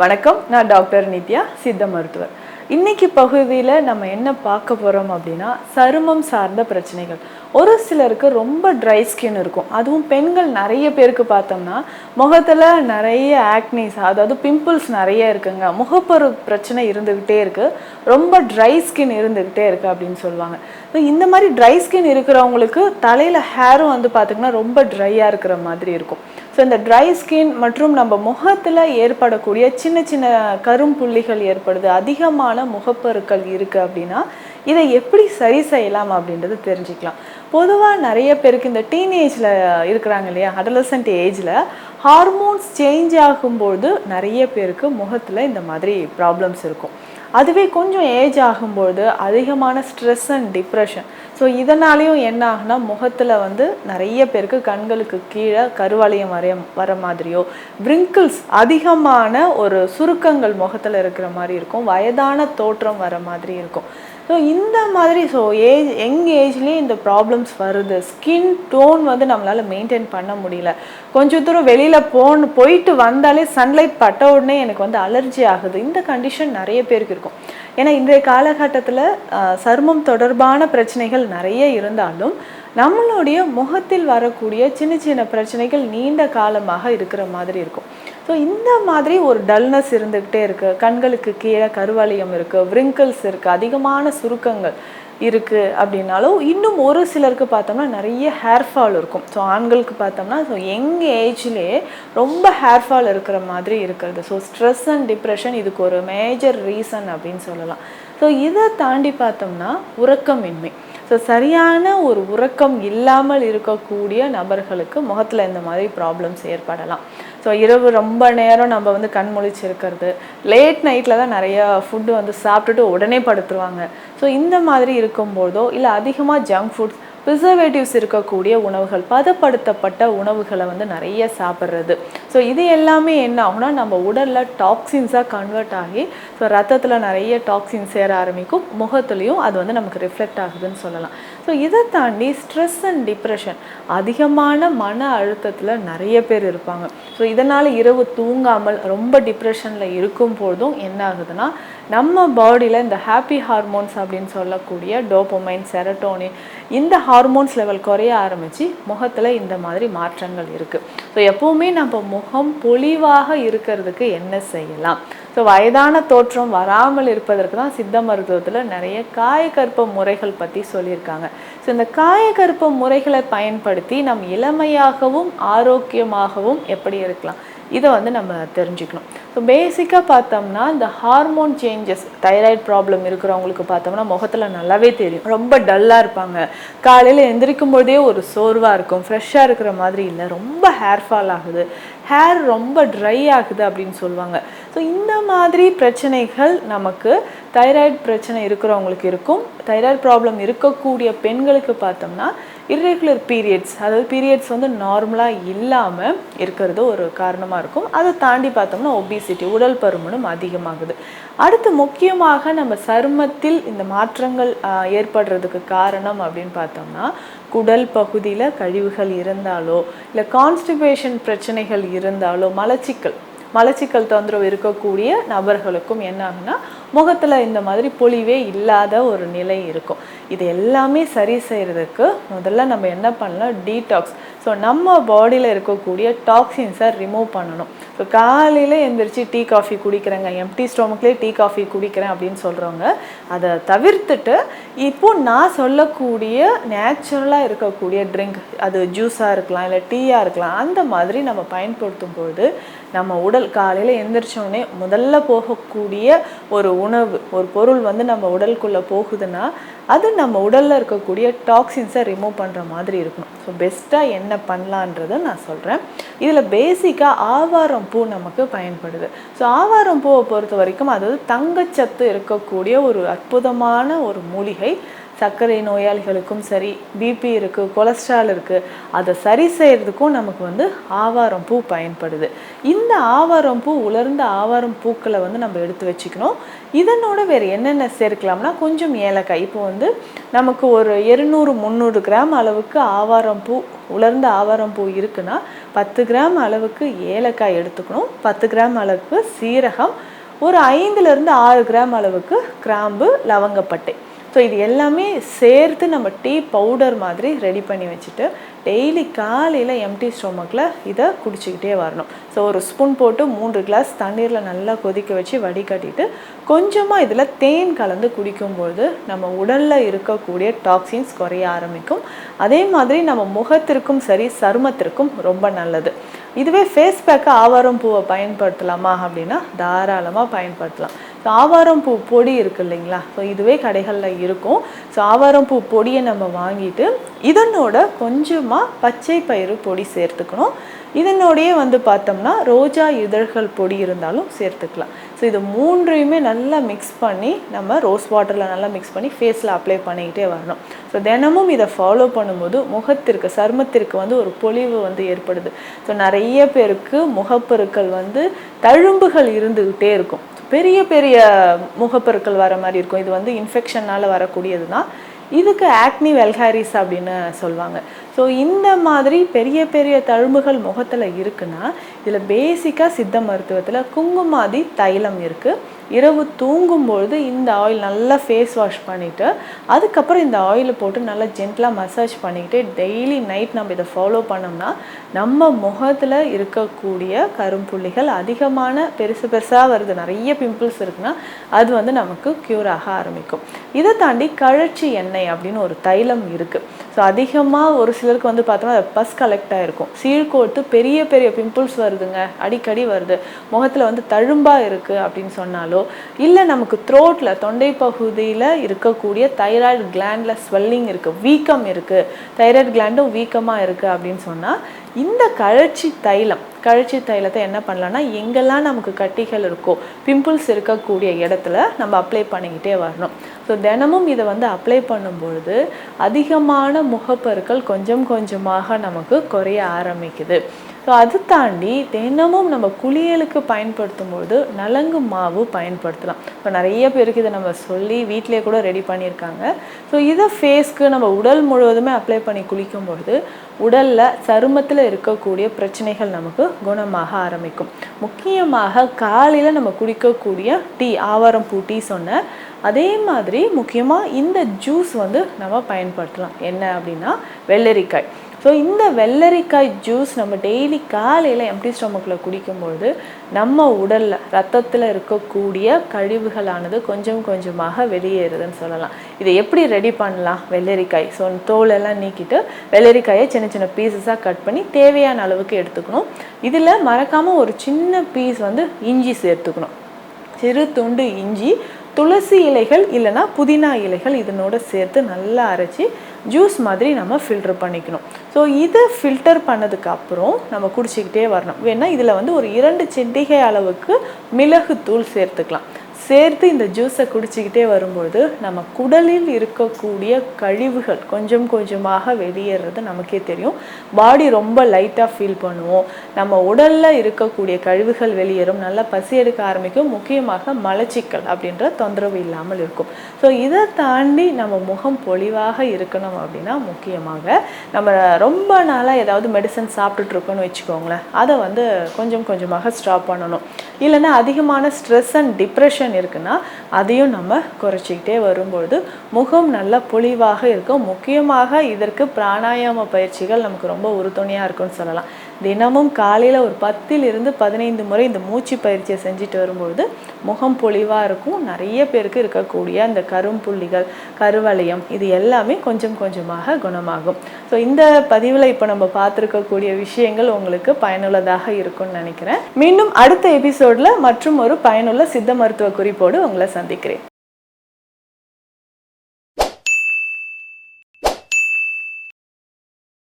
வணக்கம் நான் டாக்டர் நித்யா சித்த மருத்துவர். இன்னைக்கு பகுதியில் நம்ம என்ன பார்க்க போகிறோம் அப்படின்னா சருமம் சார்ந்த பிரச்சனைகள். ஒரு சிலருக்கு ரொம்ப ட்ரை ஸ்கின் இருக்கும். அதுவும் பெண்கள் நிறைய பேருக்கு பார்த்தோம்னா முகத்தில் நிறைய ஆக்னிஸ் அதாவது பிம்பிள்ஸ் நிறைய இருக்குங்க. முகப்பரு பிரச்சனை இருந்துக்கிட்டே இருக்குது ரொம்ப ட்ரை ஸ்கின் இருந்துக்கிட்டே இருக்குது அப்படின்னு சொல்லுவாங்க. ஸோ இந்த மாதிரி ட்ரை ஸ்கின் இருக்கிறவங்களுக்கு தலையில் ஹேரும் வந்து பார்த்திங்கன்னா ரொம்ப ட்ரையாக இருக்கிற மாதிரி இருக்கும். ஸோ இந்த ட்ரை ஸ்கின் மற்றும் நம்ம முகத்தில் ஏற்படக்கூடிய சின்ன சின்ன கரும்புள்ளிகள் ஏற்படுது அதிகமான முகப்பருக்கள் இருக்குது அப்படின்னா இதை எப்படி சரி செய்யலாம் அப்படின்றத தெரிஞ்சுக்கலாம். பொதுவாக நிறைய பேருக்கு இந்த டீனேஜில் இருக்கிறாங்க இல்லையா அடலசன்ட் ஏஜில் ஹார்மோன்ஸ் சேஞ்ச் ஆகும்போது நிறைய பேருக்கு முகத்தில் இந்த மாதிரி ப்ராப்ளம்ஸ் இருக்கும். அதுவே கொஞ்சம் ஏஜ் ஆகும்பொழுது அதிகமான ஸ்ட்ரெஸ் அண்ட் டிப்ரெஷன் ஸோ இதனாலேயும் என்ன ஆகுனா முகத்தில் வந்து நிறைய பேருக்கு கண்களுக்கு கீழே கருவளையம் வரைய வர மாதிரியோ wrinkles அதிகமான ஒரு சுருக்கங்கள் முகத்தில் இருக்கிற மாதிரி இருக்கும். வயதான தோற்றம் வர மாதிரி இருக்கும். ஸோ இந்த மாதிரி ஸோ ஏஜ் யங் ஏஜ்லேயே இந்த ப்ராப்ளம்ஸ் வருது. ஸ்கின் டோன் வந்து நம்மளால் மெயின்டைன் பண்ண முடியல. கொஞ்சம் தூரம் வெளியில் போன போயிட்டு வந்தாலே சன்லைட் பட்ட உடனே எனக்கு வந்து அலர்ஜி ஆகுது. இந்த கண்டிஷன் நிறைய பேருக்கு இருக்கும். ஏன்னா இன்றைய காலகட்டத்தில் சருமம் தொடர்பான பிரச்சனைகள் நிறைய இருந்தாலும் நம்மளுடைய முகத்தில் வரக்கூடிய சின்ன சின்ன பிரச்சனைகள் நீண்ட காலமாக இருக்கிற மாதிரி இருக்கும். ஸோ இந்த மாதிரி ஒரு டல்னஸ் இருந்துக்கிட்டே இருக்கு. கண்களுக்கு கீழே கருவளையம் இருக்கு. Wrinkles இருக்கு. அதிகமான சுருக்கங்கள் இருக்கு அப்படின்னாலும் இன்னும் ஒரு சிலருக்கு பார்த்தோம்னா நிறைய ஹேர் ஃபால் இருக்கும். ஸோ ஆண்களுக்கு பார்த்தோம்னா ஸோ யங் ஏஜ்லேயே ரொம்ப ஹேர் ஃபால் இருக்கிற மாதிரி இருக்கிறது. ஸோ ஸ்ட்ரெஸ் அண்ட் டிப்ரெஷன் இதுக்கு ஒரு மேஜர் ரீசன் அப்படின்னு சொல்லலாம். ஸோ இதை தாண்டி பார்த்தோம்னா உறக்கமின்மை. ஸோ சரியான ஒரு உறக்கம் இல்லாமல் இருக்கக்கூடிய நபர்களுக்கு முகத்தில் இந்த மாதிரி ப்ராப்ளம்ஸ் ஏற்படலாம். ஸோ இரவு ரொம்ப நேரம் நம்ம வந்து கண் முழிச்சிருக்கிறது. லேட் நைட்டில் தான் நிறைய ஃபுட்டு வந்து சாப்பிட்டுட்டு உடனே படுத்துருவாங்க. ஸோ இந்த மாதிரி இருக்கும்போதோ இல்லை அதிகமாக ஜங்க் ஃபுட்ஸ் ப்ரிசர்வேட்டிவ்ஸ் இருக்கக்கூடிய உணவுகள் பதப்படுத்தப்பட்ட உணவுகளை வந்து நிறைய சாப்பிட்றது. ஸோ இது எல்லாமே என்ன ஆகும்னா நம்ம உடலில் டாக்ஸின்ஸாக கன்வெர்ட் ஆகி ஸோ ரத்தத்தில் நிறைய டாக்ஸின் சேர ஆரம்பிக்கும். முகத்துலேயும் அது வந்து நமக்கு ரிஃப்ளெக்ட் ஆகுதுன்னு சொல்லலாம். ஸோ இதை தாண்டி ஸ்ட்ரெஸ் அண்ட் டிப்ரெஷன் அதிகமான மன அழுத்தத்தில் நிறைய பேர் இருப்பாங்க. ஸோ இதனால் இரவு தூங்காமல் ரொம்ப டிப்ரெஷனில் இருக்கும் பொழுதும் என்ன ஆகுதுன்னா நம்ம பாடியில் இந்த ஹாப்பி ஹார்மோன்ஸ் அப்படின்னு சொல்லக்கூடிய டோபோமைன் செரட்டோனின் இந்த ஹார்மோன்ஸ் லெவல் குறைய ஆரம்பித்து முகத்தில் இந்த மாதிரி மாற்றங்கள் இருக்குது ஸோ எப்போவுமே நம்ம முகம் பொலிவாக இருக்கிறதுக்கு என்ன செய்யலாம்? ஸோ வயதான தோற்றம் வராமல் இருப்பதற்கு தான் சித்த மருத்துவத்தில் நிறைய காயக்கற்ப முறைகள் பற்றி சொல்லியிருக்காங்க. ஸோ இந்த காயக்கற்ப முறைகளை பயன்படுத்தி நம் இளமையாகவும் ஆரோக்கியமாகவும் எப்படி இருக்கலாம்? இதை வந்து நம்ம தெரிஞ்சுக்கணும். ஸோ பேசிக்காக பார்த்தோம்னா இந்த ஹார்மோன் சேஞ்சஸ் தைராய்டு ப்ராப்ளம் இருக்கிறவங்களுக்கு பார்த்தோம்னா முகத்தில் நல்லாவே தெரியும். ரொம்ப டல்லாக இருப்பாங்க. காலையில் எந்திரிக்கும் போதே ஒரு சோர்வாக இருக்கும். ஃப்ரெஷ்ஷாக இருக்கிற மாதிரி இல்லை. ரொம்ப ஹேர் ஃபால் ஆகுது. ஹேர் ரொம்ப ட்ரை ஆகுது அப்படின்னு சொல்லுவாங்க. ஸோ இந்த மாதிரி பிரச்சனைகள் நமக்கு தைராய்டு பிரச்சனை இருக்கிறவங்களுக்கு இருக்கும். தைராய்டு ப்ராப்ளம் இருக்கக்கூடிய பெண்களுக்கு பார்த்தோம்னா இர்ரெகுலர் பீரியட்ஸ் அதாவது பீரியட்ஸ் வந்து நார்மலாக இல்லாமல் இருக்கிறது ஒரு காரணமாக இருக்கும். அதை தாண்டி பார்த்தோம்னா ஒபிசிட்டி உடல் பருமனும் அதிகமாகுது. அடுத்து முக்கியமாக நம்ம சருமத்தில் இந்த மாற்றங்கள் ஏற்படுறதுக்கு காரணம் அப்படின்னு பார்த்தோம்னா குடல் பகுதியில் கழிவுகள் இருந்தாலோ இல்லை கான்ஸ்டிபேஷன் பிரச்சனைகள் இருந்தாலோ மலச்சிக்கல். மலச்சிக்கல் தொந்தரவு இருக்கக்கூடிய நபர்களுக்கும் என்ன ஆகுனா முகத்தில் இந்த மாதிரி பொழிவே இல்லாத ஒரு நிலை இருக்கும். இது எல்லாமே சரி செய்கிறதுக்கு முதல்ல நம்ம என்ன பண்ணலாம்? டீடாக்ஸ் ஸோ நம்ம பாடியில் இருக்கக்கூடிய டாக்ஸின்ஸை ரிமூவ் பண்ணணும். ஸோ காலையில் எந்திரிச்சு டீ காஃபி குடிக்கிறேங்க. எம்டி ஸ்டொமக்லேயே டீ காஃபி குடிக்கிறேன் அப்படின்னு சொல்கிறவங்க அதை தவிர்த்துட்டு இப்போ நான் சொல்லக்கூடிய நேச்சுரலாக இருக்கக்கூடிய ட்ரிங்க் அது ஜூஸாக இருக்கலாம் இல்லை டீயாக இருக்கலாம் அந்த மாதிரி நம்ம பயன்படுத்தும் போது நம்ம உடல் காலையில் எந்திரிச்சோடனே முதல்ல போகக்கூடிய ஒரு உணவு ஒரு பொருள் வந்து நம்ம உடலுக்குள்ளே போகுதுன்னா அது நம்ம உடலில் இருக்கக்கூடிய டாக்ஸின்ஸை ரிமூவ் பண்ணுற மாதிரி இருக்கணும். ஸோ பெஸ்ட்டாக என்ன பண்ணலான்றதை நான் சொல்கிறேன் இதில் பேசிக்காக ஆவாரம் பூ நமக்கு பயன்படுது. ஸோ ஆவாரம் பூவை பொறுத்த வரைக்கும் அதாவது தங்கச்சத்து இருக்கக்கூடிய ஒரு அற்புதமான ஒரு மூலிகை. சர்க்கரை நோயாளிகளுக்கும் சரி பிபி இருக்குது கொலஸ்ட்ரால் இருக்குது அதை சரி செய்கிறதுக்கும் நமக்கு வந்து ஆவாரம் பூ பயன்படுது. இந்த ஆவாரம் பூ உலர்ந்த ஆவாரம் பூக்களை வந்து நம்ம எடுத்து வச்சுக்கணும். இதனோட வேறு என்னென்ன சேர்க்கலாம்னா கொஞ்சம் ஏலக்காய். இப்போ வந்து நமக்கு ஒரு இருநூறு முந்நூறு கிராம் அளவுக்கு ஆவாரம் பூ உலர்ந்த ஆவாரம் பூ இருக்குன்னா பத்து கிராம் அளவுக்கு ஏலக்காய் எடுத்துக்கணும். பத்து கிராம் அளவுக்கு சீரகம் ஒரு ஐந்துலேருந்து ஆறு கிராம் அளவுக்கு கிராம்பு லவங்கப்பட்டை. ஸோ இது எல்லாமே சேர்த்து நம்ம டீ பவுடர் மாதிரி ரெடி பண்ணி வச்சுட்டு டெய்லி காலையில் எம்டி ஸ்டொமக்கில் இதை குடிச்சிக்கிட்டே வரணும். ஸோ ஒரு ஸ்பூன் போட்டு மூன்று கிளாஸ் தண்ணீரில் நல்லா கொதிக்க வச்சு வடிகட்டிட்டு கொஞ்சமாக இதில் தேன் கலந்து குடிக்கும்பொழுது நம்ம உடலில் இருக்கக்கூடிய டாக்ஸின்ஸ் குறைய ஆரம்பிக்கும். அதே மாதிரி நம்ம முகத்திற்கும் சரி சருமத்திற்கும் ரொம்ப நல்லது. இதுவே ஃபேஸ் பேக்கை ஆவாரம் பூவை பயன்படுத்தலாமா அப்படின்னா தாராளமாக பயன்படுத்தலாம். ஸோ ஆவாரம் பூ பொடி இருக்குது இல்லைங்களா? ஸோ இதுவே கடைகளில் இருக்கும். ஸோ ஆவாரம் பூ பொடியை நம்ம வாங்கிட்டு இதனோட கொஞ்சமாக பச்சை பயிறு பொடி சேர்த்துக்கணும். இதனோடையே வந்து பார்த்தோம்னா ரோஜா இதழ்கள் பொடி இருந்தாலும் சேர்த்துக்கலாம். ஸோ இது மூன்றையுமே நல்லா மிக்ஸ் பண்ணி நம்ம ரோஸ் வாட்டரில் நல்லா மிக்ஸ் பண்ணி ஃபேஸில் அப்ளை பண்ணிக்கிட்டே வரணும். ஸோ தினமும் இதை ஃபாலோ பண்ணும்போது முகத்திற்கு சருமத்திற்கு வந்து ஒரு பொலிவு வந்து ஏற்படுது. ஸோ நிறைய பேருக்கு முகப்பெருக்கள் வந்து தழும்புகள் இருந்துக்கிட்டே இருக்கும். பெரிய பெரிய முகப்பெருக்கள் வர மாதிரி இருக்கும். இது வந்து இன்ஃபெக்ஷனால் வரக்கூடியது தான் இதுக்கு ஆக்னி வெல்ஹாரிஸ் அப்படின்னு சொல்லுவாங்க. ஸோ இந்த மாதிரி பெரிய பெரிய தழும்புகள் முகத்தில் இருக்குன்னா இதில் பேசிக்காக சித்த மருத்துவத்தில் குங்குமாதி தைலம் இருக்குது இரவு தூங்கும்பொழுது இந்த ஆயில் நல்லா ஃபேஸ் வாஷ் பண்ணிவிட்டு அதுக்கப்புறம் இந்த ஆயிலை போட்டு நல்லா ஜென்டலாக மசாஜ் பண்ணிக்கிட்டு டெய்லி நைட் நம்ம இதை ஃபாலோ பண்ணோம்னா நம்ம முகத்தில் இருக்கக்கூடிய கரும்புள்ளிகள் அதிகமான பெருசு பெருசாக வருது. நிறைய பிம்பிள்ஸ் இருக்குன்னா அது வந்து நமக்கு க்யூர் ஆக ஆரம்பிக்கும். இதை தாண்டி கழற்சி எண்ணெய் அப்படின்னு ஒரு தைலம் இருக்குது ஸோ அதிகமாக ஒரு சிலருக்கு வந்து பார்த்தோம்னா பஸ் கலெக்ட் ஆகிருக்கும் சீழ்கோட்டு பெரிய பெரிய பிம்பிள்ஸ் வருதுங்க. அடிக்கடி வருது. முகத்தில் வந்து தழும்பாக இருக்குது அப்படின்னு சொன்னாலோ இல்லை நமக்கு த்ரோட்டில் தொண்டை பகுதியில் இருக்கக்கூடிய தைராய்டு கிளாண்டில் ஸ்வெல்லிங் இருக்குது வீக்கம் இருக்குது தைராய்டு கிளாண்டும் வீக்கமாக இருக்குது அப்படின்னு சொன்னால் இந்த கழற்சி தைலம் கழிச்சி தைலத்தை என்ன பண்ணலான்னா எங்கெல்லாம் நமக்கு கட்டிகள் இருக்கோ பிம்பிள்ஸ் இருக்கக்கூடிய இடத்துல நம்ம அப்ளை பண்ணிக்கிட்டே வரணும். ஸோ தினமும் இதை வந்து அப்ளை பண்ணும்பொழுது அதிகமான முகப்பருக்கள் கொஞ்சம் கொஞ்சமாக நமக்கு குறைய ஆரம்பிக்குது. ஸோ அது தாண்டி தினமும் நம்ம குளியலுக்கு பயன்படுத்தும் பொழுது நலங்கு மாவு பயன்படுத்தலாம். இப்போ நிறைய பேருக்கு இதை நம்ம சொல்லி வீட்டிலே கூட ரெடி பண்ணியிருக்காங்க. ஸோ இதை ஃபேஸ்க்கு நம்ம உடல் முழுவதுமே அப்ளை பண்ணி குளிக்கும் பொழுது உடலில் சருமத்தில் இருக்கக்கூடிய பிரச்சனைகள் நமக்கு குணமாக ஆரம்பிக்கும். முக்கியமாக காலையில் நம்ம குடிக்கக்கூடிய டீ ஆவாரம் பூ டீ சொன்ன அதே மாதிரி முக்கியமாக இந்த ஜூஸ் வந்து நம்ம பயன்படுத்தலாம். என்ன அப்படின்னா வெள்ளரிக்காய். ஸோ இந்த வெள்ளரிக்காய் ஜூஸ் நம்ம டெய்லி காலையில் எம்டி ஸ்டொமக்கில் குடிக்கும்பொழுது நம்ம உடலில் ரத்தத்தில் இருக்கக்கூடிய கழிவுகளானது கொஞ்சம் கொஞ்சமாக வெளியேறுதுன்னு சொல்லலாம். இதை எப்படி ரெடி பண்ணலாம் வெள்ளரிக்காய்? ஸோ தோலெல்லாம் நீக்கிட்டு வெள்ளரிக்காயை சின்ன சின்ன பீசஸாக கட் பண்ணி தேவையான அளவுக்கு எடுத்துக்கணும். இதில் மறக்காமல் ஒரு சின்ன பீஸ் வந்து இஞ்சி சேர்த்துக்கணும். சிறு துண்டு இஞ்சி துளசி இலைகள் இல்லைனா புதினா இலைகள் இதனோட சேர்த்து நல்லா அரைச்சி ஜூஸ் மாதிரி நம்ம ஃபில்டர் பண்ணிக்கணும். ஸோ இதை ஃபில்டர் பண்ணதுக்கு அப்புறம் நம்ம குடிச்சிக்கிட்டே வரணும். வேணால் இதில் வந்து ஒரு இரண்டு செண்டிகை அளவுக்கு மிளகுத்தூள் சேர்த்துக்கலாம். சேர்த்து இந்த ஜூஸை குடிச்சிக்கிட்டே வரும்பொழுது நம்ம குடலில் இருக்கக்கூடிய கழிவுகள் கொஞ்சம் கொஞ்சமாக வெளியேறது நமக்கே தெரியும். பாடி ரொம்ப லைட்டாக ஃபீல் பண்ணுவோம். நம்ம உடலில் இருக்கக்கூடிய கழிவுகள் வெளியேறும். நல்லா பசி எடுக்க ஆரம்பிக்கும். முக்கியமாக மலச்சிக்கல் அப்படின்ற தொந்தரவு இல்லாமல் இருக்கும். ஸோ இதை தாண்டி நம்ம முகம் பொலிவாக இருக்கணும் அப்படின்னா முக்கியமாக நம்ம ரொம்ப நாளாக ஏதாவது மெடிசன் சாப்பிட்டுட்ருக்கோன்னு வச்சுக்கோங்களேன். அதை வந்து கொஞ்சம் கொஞ்சமாக ஸ்டாப் பண்ணணும். இல்லைன்னா அதிகமான ஸ்ட்ரெஸ் அண்ட் டிப்ரெஷன் இருக்குன்னா அதையும் நம்ம குறைச்சிக்கிட்டே வரும்பொழுது முகம் நல்ல பொலிவாக இருக்கும். முக்கியமாக இதற்கு பிராணாயாம பயிற்சிகள் நமக்கு ரொம்ப உறுதுணையாக இருக்கும்னு சொல்லலாம். தினமும் காலையில் ஒரு பத்திலிருந்து பதினைந்து முறை இந்த மூச்சு பயிற்சியை செஞ்சுட்டு வரும்பொழுது முகம் பொலிவாக இருக்கும். நிறைய பேருக்கு இருக்கக்கூடிய அந்த கரும்புள்ளிகள் கருவளையம் இது எல்லாமே கொஞ்சம் கொஞ்சமாக குணமாகும். ஸோ இந்த பதிவில் இப்போ நம்ம பார்த்துருக்கக்கூடிய விஷயங்கள் உங்களுக்கு பயனுள்ளதாக இருக்கும்னு நினைக்கிறேன். மீண்டும் அடுத்த எபிசோடில் மற்றும் ஒரு பயனுள்ள சித்த மருத்துவ குறிப்போடு உங்களை சந்திக்கிறேன்.